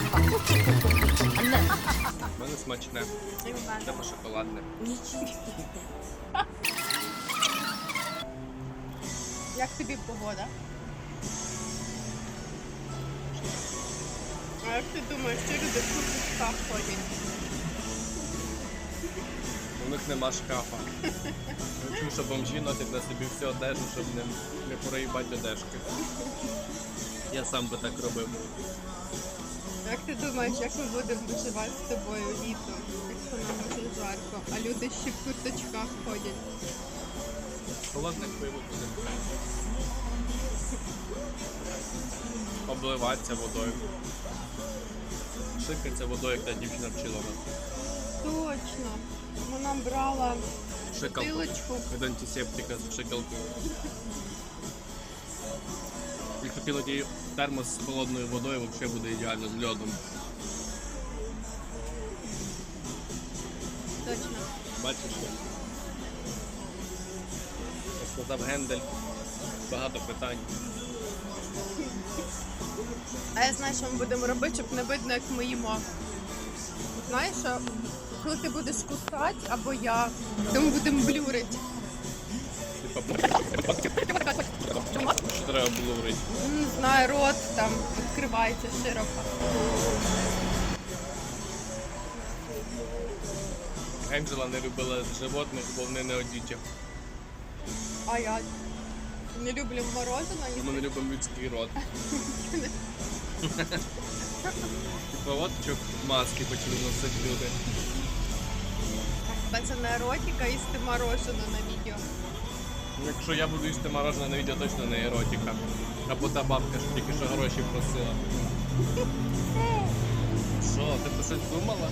У мене смачне. Тебе шоколадне. Як тобі погода? А як ти думаєш, що люди в курточках ходять? У них нема шкафа. Чув, що бомжі носять на собі всю одежу, щоб не, не проїбати одежки. Я сам би так робив. Як ти думаєш, як ми будемо виживати з тобою літом, якщо нам дуже жарко, а люди ще в курточках ходять? Холодне пиво буде. Обливатися водою. Шикаться водою, як та дівчина вчила нас. Точно. Вона брала Шикалку. бутилочку. Від антисептика з шикалкою. Якщо кинути її в термос з холодною водою, взагалі буде ідеально з льодом. Точно. Бачиш? Як сказав Гендель, багато питань. А я знаю, що ми будемо робити, щоб не видно, як ми їмо. Знаєш, що коли ти будеш кусати або я, то ми будемо блюрити. Типа, що треба. Не знаю, рот там відкривається широко. Енджела не любила животних, бо вони не одіті. А я не люблю морозиво, ні Ми не любимо людський рот. Типа от чок маски почали носити люди. Не еротика їсти мороженое на відео. Ну, Якщо я буду їсти мороженое на відео, точно не еротика. Або та бабка, що тільки що гроші просила. Що, ти про щось думала?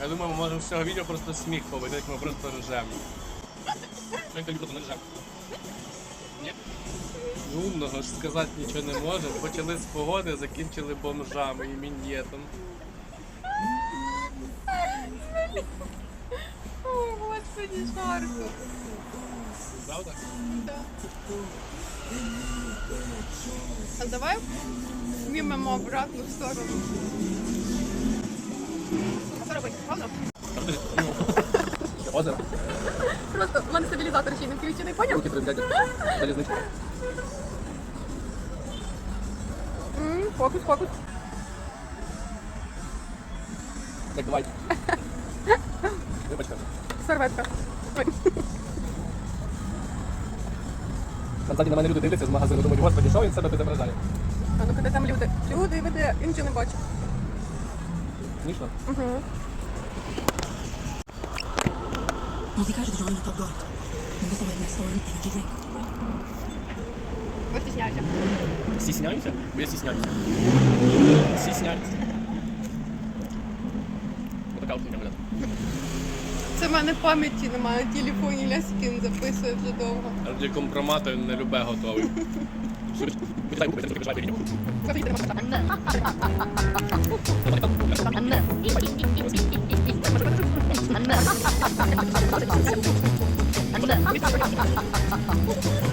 Я думаю, ми можемо з цього відео просто сміх побити, як ми просто ржемо. Що любить, ми ржемо. Ні? Умного ж сказати нічого не може. Почали з погоди, закінчили бомжами і мін'єтом. О, господи, жарко. Правда? Да. А давай знімемо обратну сторону. Що робити? Озеро. Просто в мене стабілізатор ще не включений, поняв? Руки прибігати. Залізничка. М, Фокус, фокус. Так, давай. Вибачте. Серветка. Ой. На мене люди дивляться з магазину, думають, господи, що він себе підображає? А ну куди там люди? Люди, веде, я нічого не бачу. Смішно? Угу. Top Dog. Não gostou mais da story, tem que ver. Витісняйся. Стісняюся? Бо я стісняюся. Стісняюся. Отака от хуйня, блядь. Це в мене пам'яті немає на телефоні, ляскін записує вже довго. Для компромату не любе готовий.